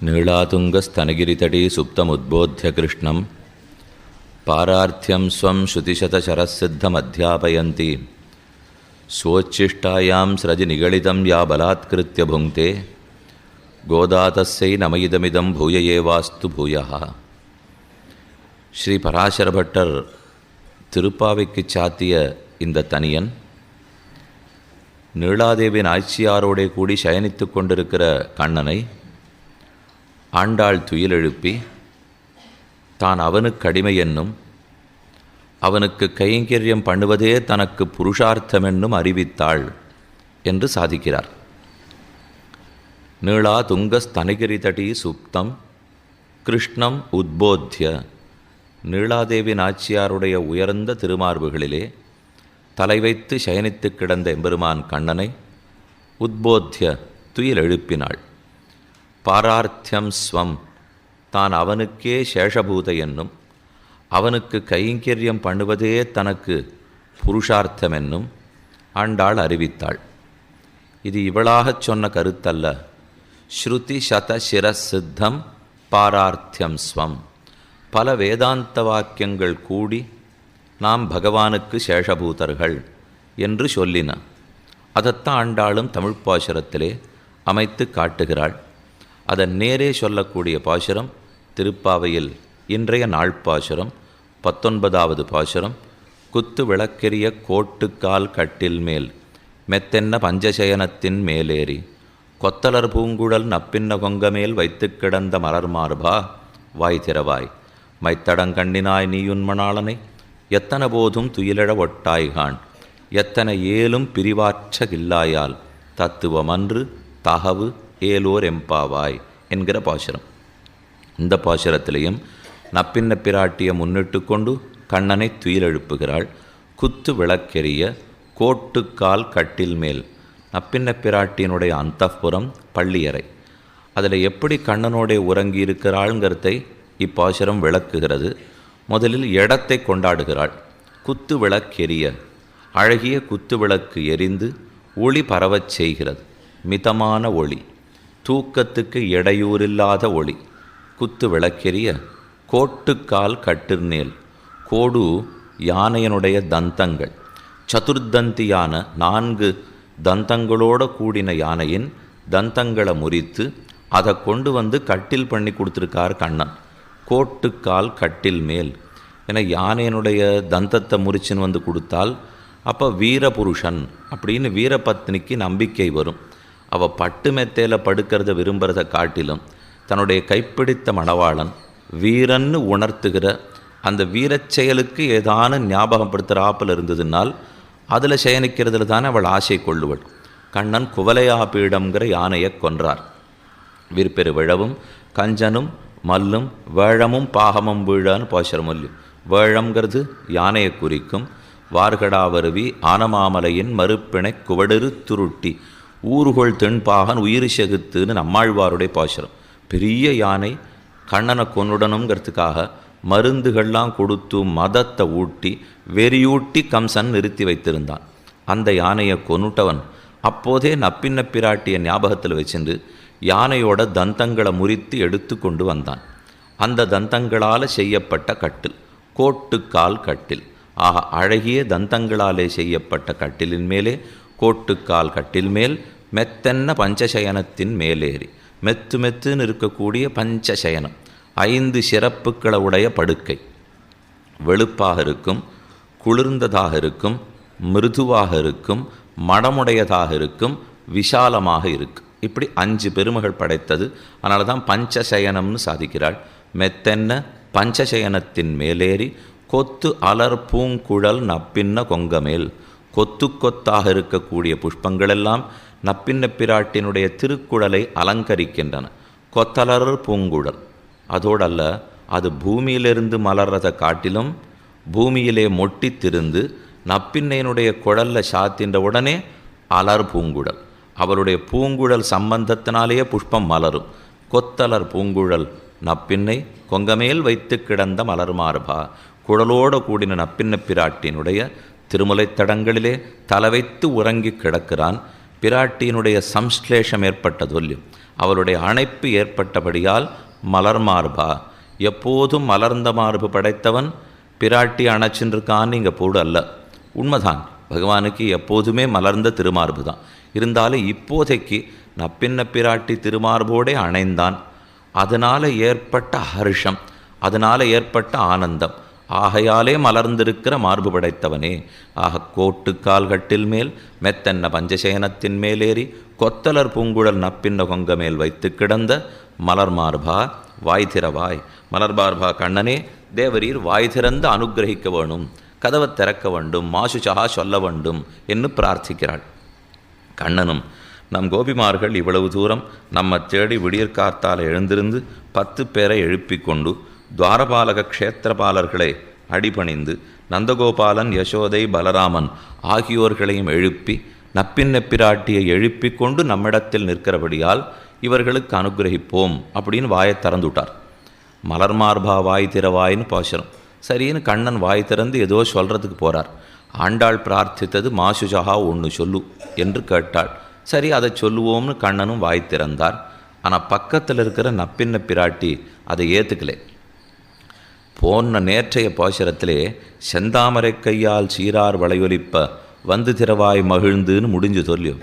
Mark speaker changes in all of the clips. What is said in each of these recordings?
Speaker 1: नीळातुङ्गस्तनगिरितटी सुप्तमुद्बोध्य कृष्णं पारार्थ्यं स्वं श्रुतिशतशरसिद्धमध्यापयन्ती स्वोच्छिष्टायां स्रजिनिगलितं या बलात्कृत्य भुङ्क्ते गोदातस्यै नमयिदमिदं भूय एवास्तु भूयः ஸ்ரீ பராசர பட்டர் திருப்பாவைக்கு சாத்திய இந்த தனியன் நீளாதேவி நாய்ச்சியாரோடே கூடி சயனித்து கொண்டிருக்கிற கண்ணனை ஆண்டாள் துயில் எழுப்பி தான் அவனுக்கு அடிமை என்னும் அவனுக்கு கைங்கரியம் பண்ணுவதே தனக்கு புருஷார்த்தமென்னும் அறிவித்தாள் என்று சாதிக்கிறார். நீளா துங்கஸ்தனகிரி தடி சுப்தம் கிருஷ்ணம் உத்போத்திய நீளாதேவி நாச்சியாருடைய உயர்ந்த திருமார்புகளிலே தலை வைத்து சயனித்து கிடந்த எம்பெருமான் கண்ணனை உத்போத்திய துயில் எழுப்பினாள். பாரார்த்தியம் ஸ்வம். தான் அவனுக்கே சேஷபூத என்னும். அவனுக்கு கைங்கரியம் பண்ணுவதே தனக்கு புருஷார்த்தம் என்னும் ஆண்டாள் அறிவித்தாள். இது இவளாகச் சொன்ன கருத்தல்ல. ஸ்ருதி சத சிரசித்தம் பாரார்த்தியம் ஸ்வம். பல வேதாந்த வாக்கியங்கள் கூடி நாம் பகவானுக்கு சேஷபூதர்கள் என்று சொல்லின. அதைத்தான் ஆண்டாளும் தமிழ்ப்பாசுரத்திலே அமைத்து காட்டுகிறாள். அதன் நேரே சொல்லக்கூடிய பாசுரம் திருப்பாவையில் இன்றைய நாள் பாசுரம் பத்தொன்பதாவது பாசுரம் குத்து விளக்கெரிய கோட்டுக்கால் கட்டில் மேல் மெத்தென்ன பஞ்சசயனத்தின் மேலேறி கொத்தலர் பூங்குழல் நப்பின்ன கொங்கமேல் வைத்து கிடந்த மலர் மார்பா வாய் திறவாய் மைத்தடங்கண்ணினாய் நீயுன்மணாளனை எத்தனை போதும் துயிலழ ஒட்டாய்கான் எத்தனை ஏலும் பிரிவாற்ற கில்லாயால் தத்துவமன்று தகவு ஏலோர் எம்பாவாய் என்கிற பாசுரம். இந்த பாசுரத்திலையும் நப்பின்ன பிராட்டியை முன்னிட்டு கொண்டு கண்ணனை துயிலெழுப்புகிறாள் குத்து விளக்கெரிய கோட்டுக்கால் கட்டில் மேல் நப்பின்ன பிராட்டியினுடைய அந்தப்புறம் பள்ளியறை. அதில் எப்படி கண்ணனோடே உறங்கி இருக்கிறாள்ங்கிறதை இப்பாசுரம் விளக்குகிறது. முதலில் இடத்தை கொண்டாடுகிறாள். குத்து விளக்கெரிய அழகிய குத்து விளக்கு எரிந்து ஒளி பரவச் செய்கிறது. மிதமான ஒளி. தூக்கத்துக்கு இடையூறில்லாத ஒளி. குத்து விளக்கெரிய கோட்டுக்கால் கட்டிர்நேல். கோடு யானையனுடைய தந்தங்கள். சதுர்தந்தியான நான்கு தந்தங்களோடு கூடின யானையின் தந்தங்களை முறித்து அதை கொண்டு வந்து கட்டில் பண்ணி கொடுத்துருக்கார் கண்ணன். கோட்டுக்கால் கட்டில் மேல். ஏன்னா யானையனுடைய தந்தத்தை முறிச்சுன்னு வந்து கொடுத்தால் அப்போ வீரபுருஷன் அப்படின்னு வீரபத்னிக்கு நம்பிக்கை வரும். அவள் பட்டு மெத்தையில் படுக்கிறத விரும்புகிறத காட்டிலும் தன்னுடைய கைப்பிடித்த மணவாளன் வீரன்னு உணர்த்துகிற அந்த வீரச் செயலுக்கு ஏதான ஞாபகப்படுத்துகிறாப்பில் இருந்ததுனால் அதில் சயனிக்கிறதுல தானே அவள் ஆசை கொள்ளுவள். கண்ணன் குவலையா பீடம்ங்கிற யானையை கொன்றார். விற்பெரு விழவும் கஞ்சனும் மல்லும் வேழமும் பாகமும் வீழான்னு பாசுரமொல்லியும் வேழம்ங்கிறது யானையை குறிக்கும். வார்கடாவருவி ஆனமாமலையின் மறுப்பிணை குவடுரு துருட்டி. ஊறுகோள் தென்பாகன் உயிர் செகுத்துன்னு நம்மாழ்வாருடைய பாசுரம். பெரிய யானை கண்ணனை கொன்னுடனுங்கிறதுக்காக மருந்துகள்லாம் கொடுத்து மதத்தை ஊட்டி வெறியூட்டி கம்சன் நிறுத்தி வைத்திருந்தான். அந்த யானையை கொன்னுட்டவன் அப்போதே நப்பின்ன பிராட்டிய ஞாபகத்தில் வச்சுண்டு யானையோட தந்தங்களை முறித்து எடுத்து கொண்டு வந்தான். அந்த தந்தங்களால் செய்யப்பட்ட கட்டில் கோட்டுக்கால் கட்டில். ஆக அழகிய தந்தங்களாலே செய்யப்பட்ட கட்டிலின் மேலே கோட்டுக்கால் கட்டில் மேல் மெத்தென்ன பஞ்சசயனத்தின் மேலேறி. மெத்து மெத்துன்னு இருக்கக்கூடிய பஞ்சசயனம். ஐந்து சிறப்புக்களை உடைய படுக்கை. வெளுப்பாக இருக்கும் குளிர்ந்ததாக இருக்கும் மிருதுவாக இருக்கும் மடமுடையதாக இருக்கும் விஷாலமாக இருக்கு. இப்படி அஞ்சு பெருமைகள் படைத்தது. அதனால தான் பஞ்சசயனம்னு சாதிக்கிறாள். மெத்தென்ன பஞ்சசயனத்தின் மேலேறி கொத்து அலர் பூங்குழல் நப்பின்ன கொங்கமேல். கொத்து கொத்தாக இருக்கக்கூடிய புஷ்பங்களெல்லாம் நப்பின்ன பிராட்டினுடைய திருக்குழலை அலங்கரிக்கின்றன. கொத்தலர் பூங்குழல். அதோடல்ல அது பூமியிலிருந்து மலர்றதை காட்டிலும் பூமியிலே மொட்டி திருந்து நப்பின்னையினுடைய குழல்ல சாத்தின்ற உடனே அலர் பூங்குழல். அவருடைய பூங்குழல் சம்பந்தத்தினாலேயே புஷ்பம் மலரும். கொத்தலர் பூங்குழல் நப்பின்னை கொங்கமேல் வைத்து கிடந்த மலர் மார்பா. குழலோடு கூடின நப்பின்ன பிராட்டினுடைய திருமலைத் தடங்களிலே தலை வைத்து உறங்கி கிடக்கிறான். பிராட்டியினுடைய சம்ஸ்லேஷம் ஏற்பட்டதொல்லியும் அவளுடைய அணைப்பு ஏற்பட்டபடியால் மலர் மார்பா. எப்போதும் மலர்ந்த மார்பு படைத்தவன் பிராட்டி அணைச்சின்றிருக்கான்னு இங்கே போடு அல்ல. உண்மைதான். பகவானுக்கு எப்போதுமே மலர்ந்த திருமார்பு தான். இருந்தாலும் இப்போதைக்கு நப்பின்ன பிராட்டி திருமார்போடே அணைந்தான். அதனால் ஏற்பட்ட ஹர்ஷம் அதனால் ஏற்பட்ட ஆனந்தம். ஆகையாலே மலர்ந்திருக்கிற மார்பு படைத்தவனே. ஆக கோட்டு கால்கட்டில் மேல் மெத்தன்ன பஞ்சசேனத்தின் மேலேறி கொத்தலர் பூங்குழல் நப்பின்ன கொங்க மேல் வைத்து கிடந்த மலர் மார்பா வாய் திறவாய். மலர் மார்பா கண்ணனே தேவரீர் வாய் திறந்து அனுக்கிரகிக்க வேணும் கதவை திறக்க வேண்டும் மாசுச்சகா சொல்ல வேண்டும் என்று பிரார்த்திக்கிறாள். கண்ணனும் நம் கோபிமார்கள் இவ்வளவு தூரம் நம்ம தேடி விடியற்காத்தால் எழுந்திருந்து பத்து பேரை எழுப்பிக் கொண்டு துவாரபாலக க்ஷேத்திரபாலர்களை அடிபணிந்து நந்தகோபாலன் யசோதை பலராமன் ஆகியோர்களையும் எழுப்பி நப்பின்ன பிராட்டியை எழுப்பி கொண்டு நம்மிடத்தில் நிற்கிறபடியால் இவர்களுக்கு அனுகிரகிப்போம் அப்படின்னு வாயை திறந்துவிட்டார். மலர் மார்பா வாய் திறவாயின்னு பாசுரம். சரின்னு கண்ணன் வாய் திறந்து ஏதோ சொல்கிறதுக்கு போகிறார் ஆண்டாள் பிரார்த்தித்தது மாசுஜகா ஒன்று சொல்லு என்று கேட்டாள். சரி அதை சொல்லுவோம்னு கண்ணனும் வாய் திறந்தார். ஆனால் பக்கத்தில் இருக்கிற நப்பின்ன பிராட்டி அதை ஏற்றுக்கலை போன நேற்றைய பாசுரத்திலே செந்தாமரை கையால் சீரார் வளையொலிப்ப வந்து திறவாய் மகிழ்ந்துன்னு முடிஞ்சு சொல்லியும்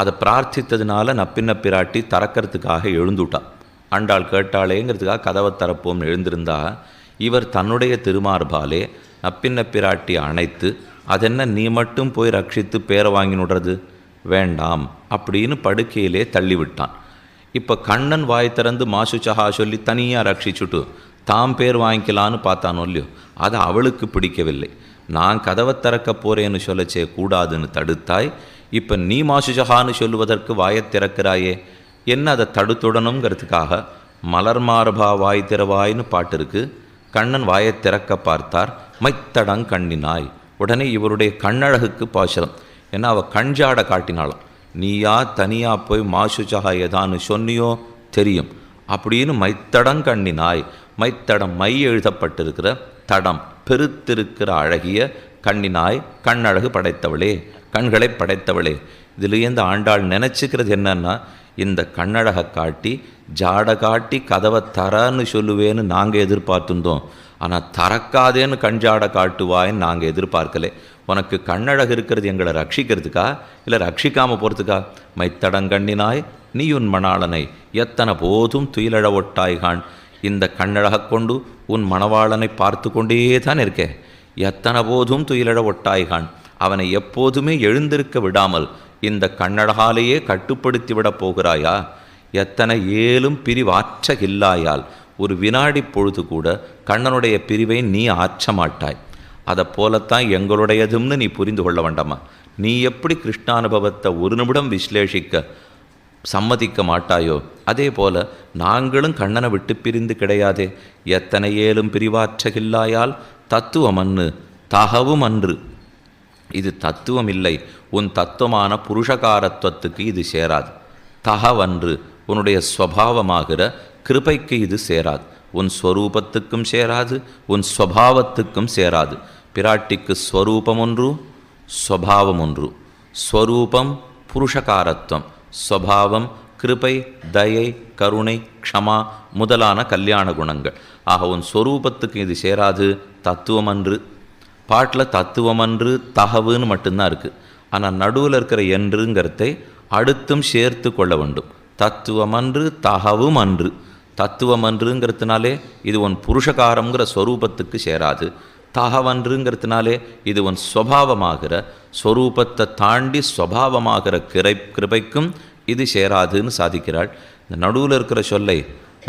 Speaker 1: அதை பிரார்த்தித்ததுனால நப்பின்ன பிராட்டி தறக்கிறதுக்காக எழுந்துட்டான். ஆண்டாள் கேட்டாளேங்கிறதுக்காக கதவை தரப்போம்னு எழுந்திருந்தா இவர் தன்னுடைய திருமார்பாலே நப்பின்ன பிராட்டி அணைத்து அதென்ன நீ மட்டும் போய் ரட்சித்து பேரை வாங்கினுடுறது வேண்டாம் அப்படின்னு படுக்கையிலே தள்ளிவிட்டான். இப்போ கண்ணன் வாய் திறந்து மாசுச்சஹா சொல்லி தனியாக ரட்சிச்சுட்டு தாம் பேர் வாங்கிக்கலான்னு பார்த்தானோ இல்லையோ? அது அவளுக்கு பிடிக்கவில்லை. நான் கதவை திறக்க போறேன்னு சொல்லச்சே கூடாதுன்னு தடுத்தாய். இப்போ நீ மாசுஜகான்னு சொல்லுவதற்கு வாயை திறக்கிறாயே. என்ன அதை தடுத்துடணுங்கிறதுக்காக மலர் மார்பா வாய் திறவாய்னு பாட்டு இருக்கு. கண்ணன் வாயை திறக்க பார்த்தார். மைத்தடங் கண்ணினாய். உடனே இவருடைய கண்ணழகுக்கு பாசுரம் ஏன்னா அவள் கண்ஜாட காட்டினாலும் நீயா தனியாக போய் மாசுஜகா ஏதான்னு சொன்னியோ? தெரியும். அப்படின்னு மைத்தடங் கண்ணினாய். மைத்தடம் மை எழுதப்பட்டிருக்கிற தடம். பெருத்திருக்கிற அழகிய கண்ணினாய் கண்ணழகு படைத்தவளே கண்களை படைத்தவளே. இதுலேயே இந்த ஆண்டாள் நினச்சிக்கிறது என்னன்னா இந்த கண்ணழகை காட்டி ஜாட காட்டி கதவை தரன்னு சொல்லுவேன்னு நாங்கள் எதிர்பார்த்துருந்தோம். ஆனால் தறக்காதேன்னு கஞ்சாட காட்டுவாயின்னு நாங்கள் எதிர்பார்க்கலை. உனக்கு கண்ணழகு இருக்கிறது எங்களை ரட்சிக்கிறதுக்கா? இல்லை ரட்சிக்காமல் போகிறதுக்கா மைத்தடங்கண்ணினாய் நீயுன் மணாளனை எத்தனை போதும் துயிலழ ஒட்டாய்கான். இந்த கண்ணழகக் கொண்டு உன் மணவாளனை பார்த்து கொண்டே தான் இருக்கே. எத்தனை போதும் துயிலழ ஒட்டாய்கான். அவனை எப்போதுமே எழுந்திருக்க விடாமல் இந்த கண்ணழகாலேயே கட்டுப்படுத்தி விடப் போகிறாயா? எத்தனை ஏலும் பிரிவாற்ற இல்லாயால் ஒரு வினாடி பொழுது கூட கண்ணனுடைய பிரிவை நீ ஆற்ற மாட்டாய். அதை போலத்தான் எங்களுடையதும்னு நீ புரிந்து கொள்ள வேண்டாமா? நீ எப்படி கிருஷ்ணானுபவத்தை ஒரு நிமிடம் விஸ்லேஷிக்க சம்மதிக்க மாட்டாயோ? அதே போல நாங்களும் கண்ணனை விட்டு பிரிந்து கிடையாதே. எத்தனை ஏலும் பிரிவாற்றகில்லாயால் தத்துவம் அன்று தகவும் அன்று இது தத்துவம் இல்லை உன் தத்துவமான புருஷகாரத்துவத்துக்கு இது சேராது. தகவன்று உன்னுடைய ஸ்வபாவமாகிற கிருபைக்கு இது சேராது. உன் ஸ்வரூபத்துக்கும் சேராது உன் ஸ்வபாவத்துக்கும் சேராது. பிராட்டிக்கு ஸ்வரூபம் ஒன்று ஸ்வபாவம் ஒன்று ஸ்வரூபம் புருஷகாரத்துவம். ஸ்வபாவம் கிருபை தயை கருணை க்ஷமா முதலான கல்யாண குணங்கள். ஆக உன் ஸ்வரூபத்துக்கு இது சேராது தத்துவமன்று. பாட்டில் தத்துவமன்று தகவுன்னு மட்டும்தான் இருக்குது ஆனால் நடுவில் இருக்கிற என்றுங்கிறதை அடுத்தும் சேர்த்து கொள்ள வேண்டும். தத்துவமன்று தகவும் அன்று தத்துவமன்றுங்கிறதுனாலே இது உன் புருஷகாரங்கிற ஸ்வரூபத்துக்கு சேராது. தகவன்றுங்கிறதுனாலே இது உன் ஸ்வபாவமாகிற ஸ்வரூபத்தை தாண்டி ஸ்வபாவமாகிற கிரை கிருபைக்கும் இது சேராதுன்னு சாதிக்கிறாள். இந்த நடுவில் இருக்கிற சொல்லை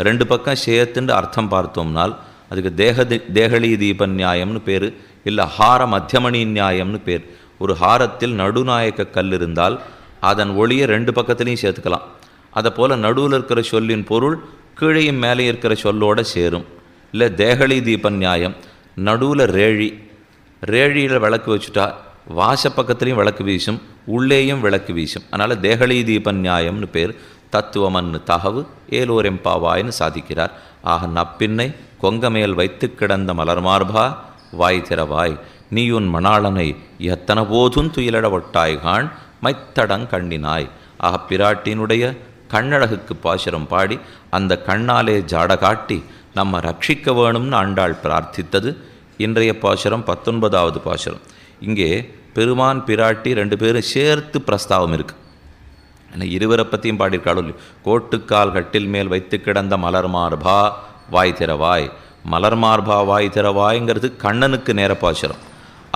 Speaker 1: ரெண்டு பக்கம் சேத்துண்டு அர்த்தம் பார்த்தோம்னால் அதுக்கு தேக தேகலி தீப நியாயம்னு பேர் இல்லை ஹார மத்தியமணி நியாயம்னு பேர். ஒரு ஹாரத்தில் நடுநாயக்க கல் இருந்தால் அதன் ஒளியை ரெண்டு பக்கத்துலேயும் சேர்த்துக்கலாம். அதை போல் நடுவில் இருக்கிற சொல்லின் பொருள் கீழையும் மேலே இருக்கிற சொல்லோடு சேரும். இல்லை தேகலி தீப நியாயம் நடுவில் ரேழி. ரேழியில் விளக்கு வச்சுட்டா வாசப்பக்கத்துலேயும் விளக்கு வீசும் உள்ளேயும் விளக்கு வீசும். அதனால் தேகலி தீபன் நியாயம்னு பேர். தத்துவமன்னு தகவு ஏலோரெம்பாவாய்னு சாதிக்கிறார். ஆக நப்பின்னை கொங்கமேல் வைத்து கிடந்த மலர்மார்பா வாய் திறவாய் நீயுன் மணாளனை எத்தனை போதும் துயிலட ஒட்டாய்கான் மைத்தடங் கண்ணினாய். ஆக பிராட்டினுடைய கண்ணழகுக்கு பாசுரம் பாடி அந்த கண்ணாலே ஜாட காட்டி நம்ம ரட்சிக்க வேணும்னு ஆண்டாள் பிரார்த்தித்தது. இன்றைய பாசுரம் பத்தொன்பதாவது பாசுரம். இங்கே பெருமான் பிராட்டி ரெண்டு பேரும் சேர்த்து பிரஸ்தாவம் இருக்குது ஆனால் இருவரை பற்றியும் பாடியிருக்காளோ இல்லையோ? கோட்டுக்கால் கட்டில் மேல் வைத்து கிடந்த மலர் மார்பா வாய் திறவாய் மலர் மார்பா வாய் திறவாய்ங்கிறது கண்ணனுக்கு நேர பாசுரம்.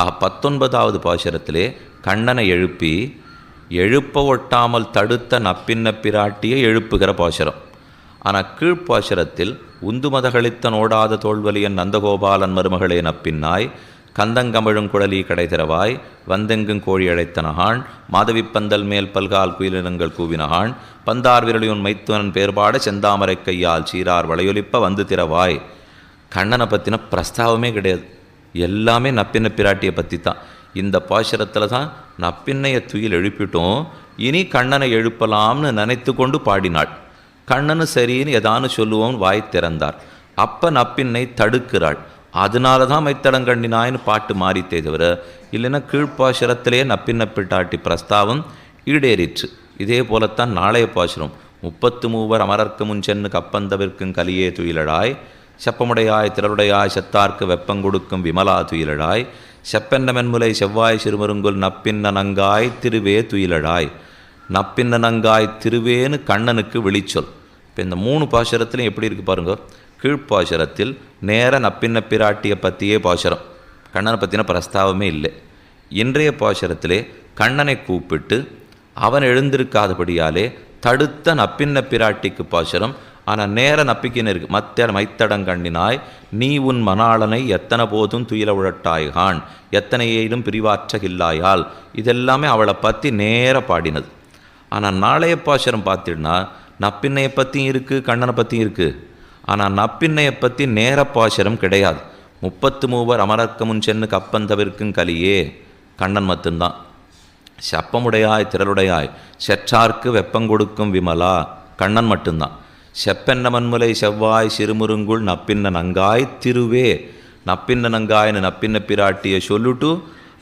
Speaker 1: ஆக பத்தொன்பதாவது பாசுரத்திலே கண்ணனை எழுப்பி எழுப்ப ஒட்டாமல் தடுத்த நப்பின்ன பிராட்டியை எழுப்புகிற பாசுரம். ஆனால் கீழ்ப்பாசுரத்தில் உந்து மதகளித்தன் ஓடாத தோல்வலியன் நந்தகோபாலன் மருமகளே நப்பின்னாய் கந்தங்கமிழும் குழலி கடைதிரவாய் வந்தெங்கும் கோழி அழைத்தனகான் மாதவிப்பந்தல் மேல் பல்கால் குயிலினங்கள் கூவினகான் பந்தார் விரலியுன் மைத்துவனன் பேர்பாட செந்தாமரை கையால் சீரார் வளையொலிப்ப வந்து திறவாய். கண்ணனை பற்றின பிரஸ்தாவமே கிடையாது. எல்லாமே நப்பின்ன பிராட்டியை பற்றி தான் இந்த பாசுரத்தில் தான் நப்பின்னைய துயில் எழுப்பிட்டோம். இனி கண்ணனை எழுப்பலாம்னு நினைத்து கொண்டு பாடினாள். கண்ணனு சரின்னு ஏதான்னு சொல்லுவோம் வாய் திறந்தார். அப்ப அப்பின்னை தடுக்கிறாள். அதனால தான் மைத்தடங்கண்ணினாயின்னு பாட்டு மாறித்தே தவிர இல்லைன்னா கீழ்ப்பாசுரத்திலேயே நப்பின்னப்பிட்டாட்டி பிரஸ்தாவம் ஈடேறிற்று. இதே போலத்தான் நாளைய பாசுரம். முப்பத்து மூவர் அமரர்க்கு முன்சென்னு கப்பந்தவிற்கும் கலியே துயிலடாய். செப்பமுடையாய் திரளுடையாய் செத்தார்க்கு வெப்பங்கொடுக்கும் விமலா துயிலடாய். செப்பென்ன மென்முலை செவ்வாய் சிறுமருங்குல் நப்பின்ன நங்காய் திருவே துயிலடாய். நப்பின்ன நங்காய் திருவேன்னு கண்ணனுக்கு விழிச்சொல். இப்போ இந்த மூணு பாசுரத்துலையும் எப்படி இருக்கு பாருங்க. கீழ்ப்பாசுரத்தில் நேர நப்பின்ன பிராட்டியை பற்றியே பாசுரம். கண்ணனை பற்றின பிரஸ்தாவமே இல்லை. இன்றைய பாசுரத்திலே கண்ணனை கூப்பிட்டு அவன் எழுந்திருக்காதபடியாலே தடுத்த நப்பின்ன பிராட்டிக்கு பாசுரம். ஆனால் நேர நப்பிக்கின்னு இருக்கு? மத்த மைத்தடங்கண்ணினாய் நீ உன் மணாளனை எத்தனை போதும் துயில உழட்டாய்கான்? எத்தனையிலும் பிரிவாற்றகில்லாயால் இதெல்லாமே அவளை பற்றி நேர பாடினது. ஆனால் நாளைய பாசுரம் பார்த்திடனா நப்பின்னையை பற்றியும் இருக்குது கண்ணனை பற்றியும் இருக்குது ஆனால் நப்பின்னையை பற்றி நேர பாசரம் கிடையாது. முப்பத்து மூவர் அமரர்க்க முன் சென்னு தவிர்க்கும் கலியே கண்ணன் மட்டும்தான். செப்பமுடையாய் திரளுடையாய் செற்றார்க்கு வெப்பங்கொடுக்கும் விமலா கண்ணன் மட்டும்தான். செப்பென்ன மண்முலை செவ்வாய் சிறுமுருங்குள் நப்பின்ன நங்காய் திருவே நப்பின்ன நங்காயின்னு நப்பின்ன பிராட்டியை சொல்லுட்டு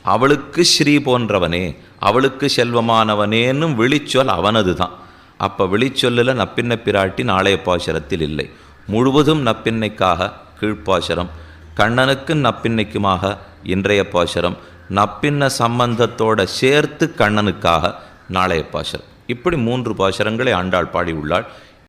Speaker 1: அவளுக்கு ஸ்ரீ போன்றவனே அவளுக்கு செல்வமானவனேன்னு விழிச்சொல் அவனது தான் அப்போ வெளிச்சொல்லில் நப்பின்ன பிராட்டி நாளைய இல்லை. முழுவதும் நப்பின்னைக்காக கீழ்ப்பாசரம். கண்ணனுக்கு நப்பின்னைக்குமாக இன்றைய பாசரம். நப்பின்ன சம்பந்தத்தோட சேர்த்து கண்ணனுக்காக நாளைய பாசரம். இப்படி மூன்று பாசரங்களை ஆண்டாள் பாடியுள்ளாள்.